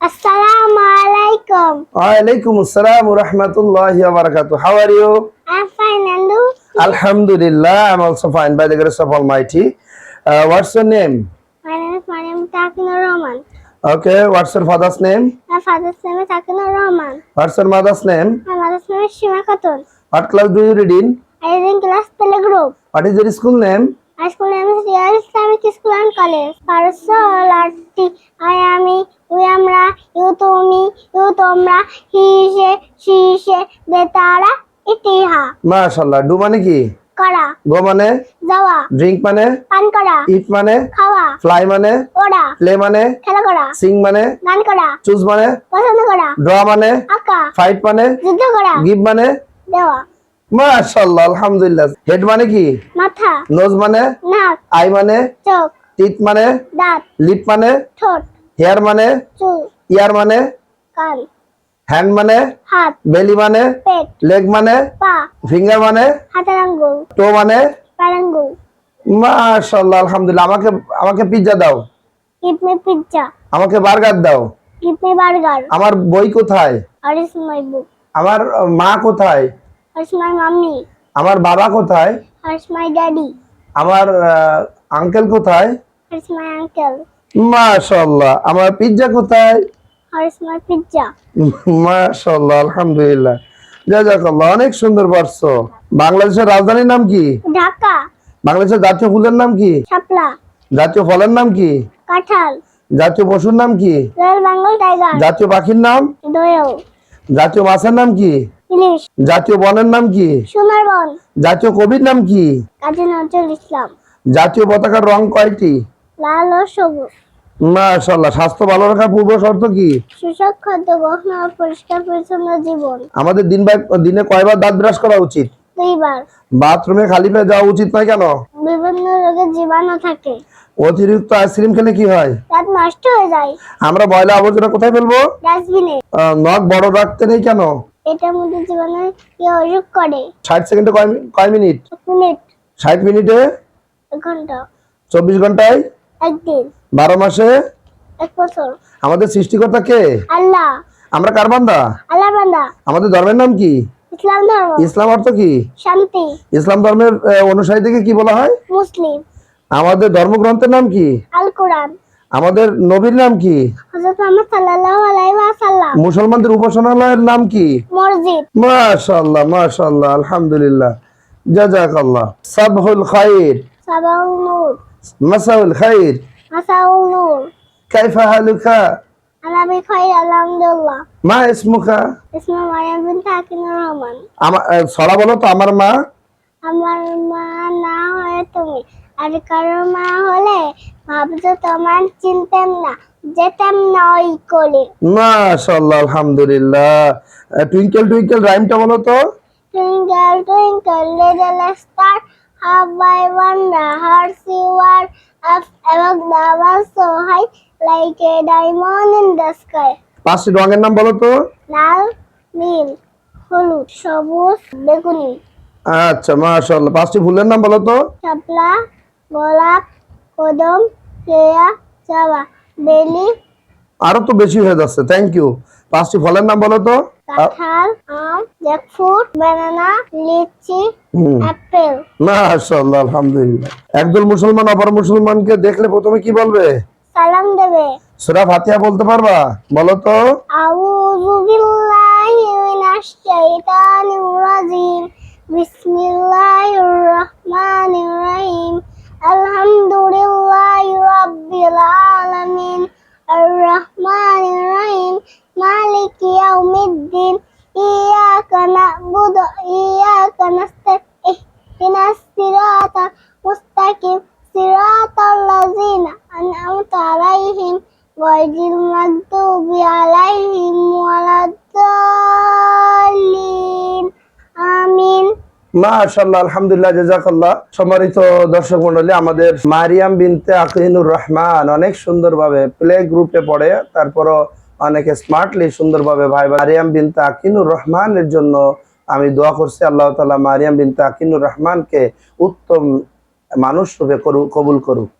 Assalamu alaikum. Alaikum assalam wa rahmatullahi wa barakatuh. How are you? I'm fine, and you? Alhamdulillah, I'm also fine by the grace of Almighty. Uh, what's your name? My name is Mariam Takino Roman. Okay, what's your father's name? My father's name is Takino Roman. What's your mother's name? My mother's name is Shima Khatun. What class do you read in? I is in class Tele group. What is your school name? My school name is Real Islamic School and College. পারসলাটি আয়ামি we আমরা you তুমি you তোমরা he say C সে দে ইতিহা মাশাল্লাহ do মানে কি? করা। গো মানে? যাওয়া। ড্রিঙ্ক মানে? পান করা। ইট মানে? খাওয়া। ফ্লাই মানে? ওড়া। প্লে মানে? খেলা করা। সিং মানে? গান করা। চুজ মানে? পছন্দ করা। ড্র মানে? আঁকা। ফাইট মানে? যুদ্ধ করা। গিভ মানে? দেওয়া। মাশাল্লাহ আলহামদুলিল্লাহ। হেড মানে কি? মাথা। নোজ মানে? নাক। আই মানে? চোখ। টিথ মানে? দাঁত। লিপ মানে? ঠোঁট। হেয়ার মানে? চুল। ইয়ার মানে? কান। হ্যান্ড মানে? হাত বেলি মানে? পেট লেগ মানে? পা ফিঙ্গার মানে? হাতের আঙ্গুল টো মানে? পায়ের আঙ্গুল মাশাল্লাহ আলহামদুলিল্লাহ। আমাকে আমাকে পিৎজা দাও। Me pizza. আমাকে বার্গার দাও। Give me burger. আমার বই কোথায়? Or is my book? আমার মা কোথায়? Or is my mommy আমার বাবা কোথায়? Or is my daddy? আমার আঙ্কেল কোথায়? Or is my uncle? মাশাল্লাহ আমার পিৎজা কোথায়? Or is my pizza মাশাল্লাহ আলহামদুলিল্লাহ। জাজাকাল্লাহ অনেক সুন্দর পারছ। বাংলাদেশের রাজধানীর নাম কি? ঢাকা। বাংলাদেশের জাতীয় ফুলের নাম কি? শাপলা। জাতীয় ফলের নাম কি? কাঁঠাল। জাতীয় পশুর নাম কি? জাতীয় পাখির নাম? জাতীয় মাছের নাম কি? জাতীয় বনের নাম কি? সুন্দরবন জাতীয় কবির নাম কি? কাজী নজরুল ইসলাম। জাতীয় পতাকার রং কয়টি? লাল ও সবুজ। মাশাল্লাহ স্বাস্থ্য ভালো রাখার পূর্ব শর্ত কি? সুষক খাদ্য গ্রহণ ও পরিষ্কার পরিচ্ছন্ন জীবন। আমাদের দিন দিনে কয়বার দাঁত ব্রাশ করা উচিত? দুইবার। বাথরুমে খালি পেয়ে যাওয়া উচিত নয় কেন? বিভিন্ন রোগের জীবাণু থাকে। অতিরিক্ত আইসক্রিম খেলে কি হয়? দাঁত নষ্ট হয়ে যায়। আমরা ময়লা আবর্জনা কোথায় ফেলব? ডাস্টবিনে। নখ বড় রাখতে নেই কেন? এটার মধ্যে জীবাণু কি অসুখ করে? ষাট সেকেন্ডে কয় কয় মিনিট? মিনিট। ষাট মিনিটে? এক ঘণ্টা। চব্বিশ ঘন্টায়? একদিন। বারো মাসে? আমাদের সৃষ্টিকর্তা কে? আল্লাহ। আমরা কার বান্দা? আল্লাহ বান্দা। আমাদের ধর্মের নাম কি? ইসলাম ধর্ম। ইসলাম অর্থ কি? শান্তি। ইসলাম ধর্মের আহ, অনুসারীদেরকে কি বলা হয়? মুসলিম। আমাদের ধর্মগ্রন্থের নাম কি? আল কোরআন আমাদের নবীর নাম কি? হযরত মুহাম্মদ সাল্লাল্লাহু আলাইহি ওয়াসাল্লাম। মুসলমানদের উপাসনালয়ের নাম কি? মসজিদ। মাশাআল্লাহ মাশাআল্লাহ আলহামদুলিল্লাহ। জাযাকাল্লাহ। সাবহুল খাইর। সাবাউল নূর। মাসাউল খাইর। মাসাউল নূর কাইফা হালুকা? আনা বিখাইর আলহামদুলিল্লাহ। মা ইসমুকা? ইসমা মারিয়াম বিনত হাকিমুর রহমান। আমার আহ, সরা বলো তো আমার মা? আমার মা না হয়ে তুমি। আর কারোর মা হলে ভাবছ তোমার চিনতাম না। যেতাম না ওই কোলে মাশাআল্লাহ আলহামদুলিল্লাহ। টুইঙ্কেল টুইঙ্কেল রাইমটা বলো তো। Star, how I wonder how you are up above so high, like a diamond in the sky. পাঁচটি রঙের নাম বলো তো? লাল নীল হলুদ সবুজ বেগুনি। আচ্ছা মাশাআল্লাহ। পাঁচটি ফুলের নাম বলো তো? শাপলা গোলাপ কদম কেয়া চাওয়া বেলি আরও তো বেশি হয়ে যাচ্ছে। থ্যাংক ইউ পাঁচটি ফলের নাম বলো তো। আ- কাঁঠাল আম জ্যাকফ্রুট বানানা লিচি হুম। মাশাআল্লাহ আলহামদুলিল্লাহ। একদল মুসলমান অপর মুসলমানকে দেখলে প্রথমে কি বলবে? সালাম দেবে। সূরা ফাতিহা বলতে পারবা? বলো তো। আউযু বিল্লাহি মিনাশ শাইতানির রাজিম। বিসমিল্লাহির রহমানির রহিম। আলহামদুলিল্লাহি রাব্বিল আলামিন আর রহমানির রহিম মালিকি ইয়াউমিদ্দিন ইয়াকা না'বুদু ওয়া ইয়াকা নাস্তাইন ইহদিনাস সিরাতাল মুস্তাকিম সিরাতাল লাযিনা আন'আমতা আলাইহিম غير المغضوب عليهم ولا الضالين آمين মাশাআল্লাহ আলহামদুলিল্লাহ জাযাকাল্লাহ সম্মানিত দর্শক মণ্ডলী আমাদের মারিয়াম বিনতে আকিনুর রহমান অনেক সুন্দরভাবে প্লে গ্রুপে পড়ে তারপরও অনেকে স্মার্টলি সুন্দরভাবে ভাই মারিয়াম বিনতে আকিনুর রহমানের জন্য আমি দোয়া করছি আল্লাহ তালা মারিয়াম বিন তাকিনুর রহমানকে উত্তম মানুষ রূপে কবুল করুক।